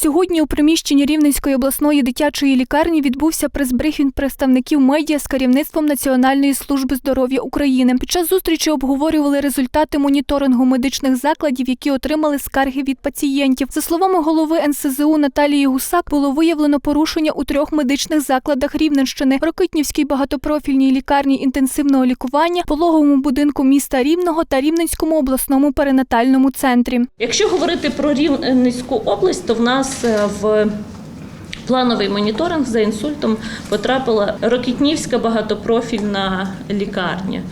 Сьогодні у приміщенні Рівненської обласної дитячої лікарні відбувся прес-брифінг представників медіа з керівництвом Національної служби здоров'я України. Під час зустрічі обговорювали результати моніторингу медичних закладів, які отримали скарги від пацієнтів. За словами голови НСЗУ Наталії Гусак, було виявлено порушення у трьох медичних закладах Рівненщини: Рокитнівській багатопрофільній лікарні інтенсивного лікування, пологовому будинку міста Рівного та Рівненському обласному перинатальному центрі. Якщо говорити про Рівненську область, то в нас е, в плановий моніторинг за інсультом потрапила Рокітнівська багатопрофільна лікарня.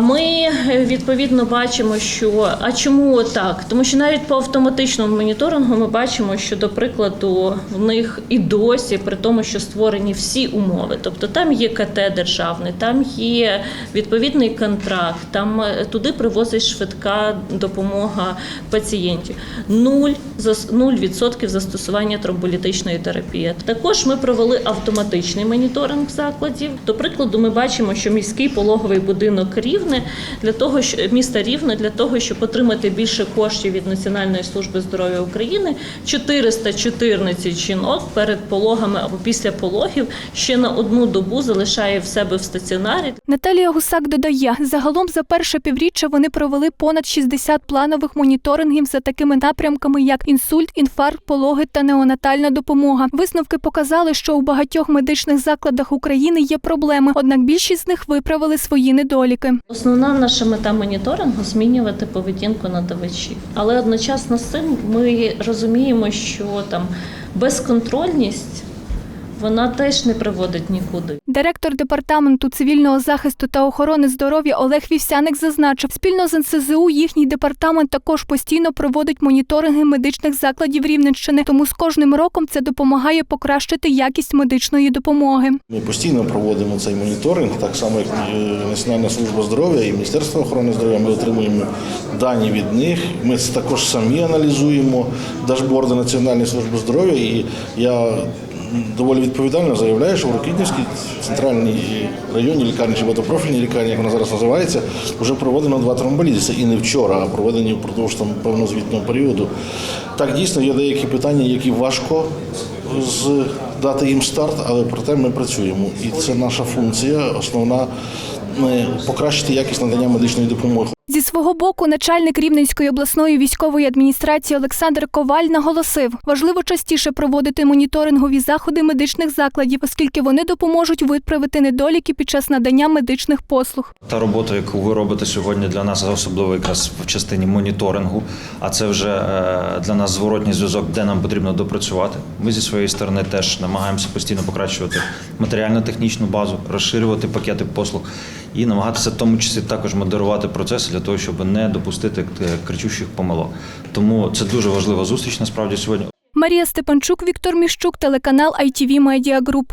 Ми відповідно бачимо, що а чому так? Тому що навіть по автоматичному моніторингу ми бачимо, що до прикладу в них і досі, при тому, що створені всі умови, тобто там є КТ державний, там є відповідний контракт, там е, туди привозить швидка допомога пацієнтів. Нуль нуль відсотків застосування тромболітичної терапії. Також ми провели автоматичний моніторинг закладів. До прикладу, ми бачимо, що міський пологовий будинок Рівне для того, що міста Рівне для того, щоб отримати більше коштів від Національної служби здоров'я України, 414 жінок перед пологами або після пологів ще на одну добу залишає в себе в стаціонарі. Наталія Гусак додає, загалом за перше півріччя вони провели понад 60 планових моніторингів за такими напрямками, як інсульт, інфаркт, пологи та неонатальна допомога. Висновки показали, що у багатьох медичних закладах України є проблеми, однак більшість з них виправили свої недоліки. Основна наша мета моніторингу змінювати поведінку надавачів. Але одночасно з цим ми розуміємо, що там безконтрольність вона теж не приводить нікуди. Директор департаменту цивільного захисту та охорони здоров'я Олег Вівсяник зазначив, спільно з НСЗУ їхній департамент також постійно проводить моніторинги медичних закладів Рівненщини, тому з кожним роком це допомагає покращити якість медичної допомоги. Ми постійно проводимо цей моніторинг, так само як е, Національна служба здоров'я і Міністерство охорони здоров'я. Ми отримуємо дані від них. Ми також самі аналізуємо дашборди Національної служби здоров'я. І я доволі відповідально заявляє, що в Рокітнівській центральній районній лікарні чи багатопрофільній лікарні, як вона зараз називається, вже проведено два тромболізиси. І не вчора, а проведені впродовж там певного звітного періоду. Так дійсно є деякі питання, які важко з дати їм старт, але проте ми працюємо. І це наша функція, основна е, покращити якість надання медичної допомоги. Зі свого боку, начальник Рівненської обласної військової адміністрації Олександр Коваль наголосив, важливо частіше проводити моніторингові заходи медичних закладів, оскільки вони допоможуть виправити недоліки під час надання медичних послуг. Та робота, яку ви робите сьогодні для нас, особливо якраз в частині моніторингу, а це вже е, для нас зворотній зв'язок, де нам потрібно допрацювати. Ми зі своєї сторони теж намагаємося постійно покращувати матеріально-технічну базу, розширювати пакети послуг і намагатися в тому числі також модерувати процеси для того, щоб не допустити е, кричущих помилок. Тому це дуже важлива зустріч насправді сьогодні. Марія Степанчук, Віктор Міщук, телеканал ITV Media Group.